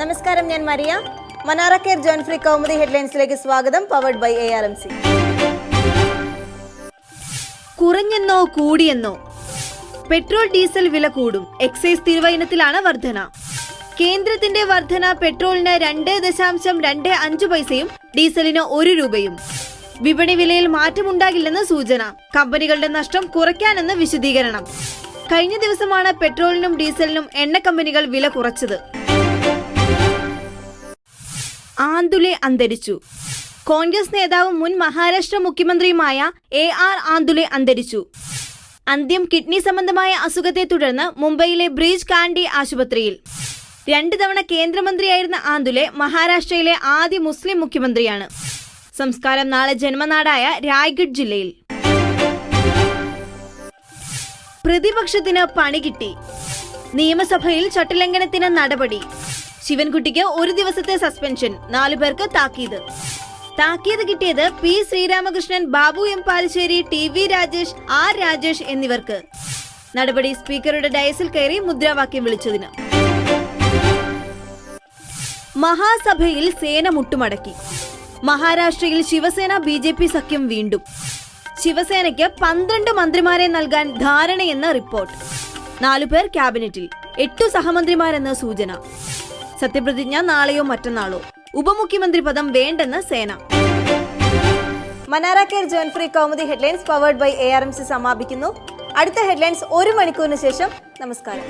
നമസ്കാരം ഞാൻ Maria. Manara care John free Kaumudi ഹെഡ്ലൈൻസിലേക്ക് സ്വാഗതം powered by A R M C കുറഞ്ഞെന്നോ കൂടിയെന്നോ പെട്രോൾ ഡീസൽ വില കൂടും. എക്സൈസ് തിരുവൈനത്തിലാണ് വർധന. കേന്ദ്രത്തിന്റെ വർധന പെട്രോളിന് രണ്ട് ദശാംശം രണ്ട് അഞ്ച് പൈസയും ഡീസലിന് ഒരു രൂപയും. വിപണി വിലയിൽ മാറ്റമുണ്ടാകില്ലെന്ന് സൂചന. കമ്പനികളുടെ നഷ്ടം കുറയ്ക്കാനെന്ന് വിശദീകരണം. കഴിഞ്ഞ ദിവസമാണ് പെട്രോളിനും ഡീസലിനും എണ്ണ കമ്പനികൾ വില കുറച്ചത്. ആന്തുലെ അന്തരിച്ചു. കോൺഗ്രസ് നേതാവും മുൻ മഹാരാഷ്ട്ര മുഖ്യമന്ത്രിയുമായ എ ആർ ആന്തുലെ അന്തരിച്ചു. അന്ത്യം കിഡ്നി സംബന്ധമായ അസുഖത്തെ തുടർന്ന് മുംബൈയിലെ ബ്രീജ് കാൻഡി ആശുപത്രിയിൽ. രണ്ട് തവണ കേന്ദ്രമന്ത്രിയായിരുന്ന ആന്തുലെ മഹാരാഷ്ട്രയിലെ ആദ്യ മുസ്ലിം മുഖ്യമന്ത്രിയാണ്. സംസ്കാരം നാളെ ജന്മനാടായ രായ്ഗഡ് ജില്ലയിൽ. പ്രതിപക്ഷത്തിന് പണി കിട്ടി. നിയമസഭയിൽ ചട്ടലംഘനത്തിന് നടപടി. ശിവൻകുട്ടിക്ക് ഒരു ദിവസത്തെ സസ്പെൻഷൻ നാലു പേർക്ക് താക്കീത്. താക്കീത് കിട്ടിയത് P Sreeramakrishnan Babu M Palassery T V Rajesh R Rajesh എന്നിവർക്ക്. നടപടി സ്പീക്കറുടെ ഡയസിൽ കയറി മുദ്രാവാക്യം വിളിച്ചതിന്. മഹാസഭയിൽ സേന മുട്ടുമടക്കി. മഹാരാഷ്ട്രയിൽ ശിവസേന ബി ജെ പി സഖ്യം വീണ്ടും. ശിവസേനയ്ക്ക് പന്ത്രണ്ട് മന്ത്രിമാരെ നൽകാൻ ധാരണയെന്ന റിപ്പോർട്ട്. നാലുപേർ ക്യാബിനറ്റിൽ എട്ടു സഹമന്ത്രിമാരെന്ന് സൂചന. സത്യപ്രതിജ്ഞ നാളെയോ മറ്റന്നാളോ? ഉപമുഖ്യമന്ത്രി പദം വേണ്ടെന്ന് Sena. Manara care John free Kaumudi headlines powered by A R M C സമാപിക്കുന്നു. അടുത്ത ഹെഡ്ലൈൻസ് ഒരു മണിക്കൂറിന് ശേഷം നമസ്കാരം.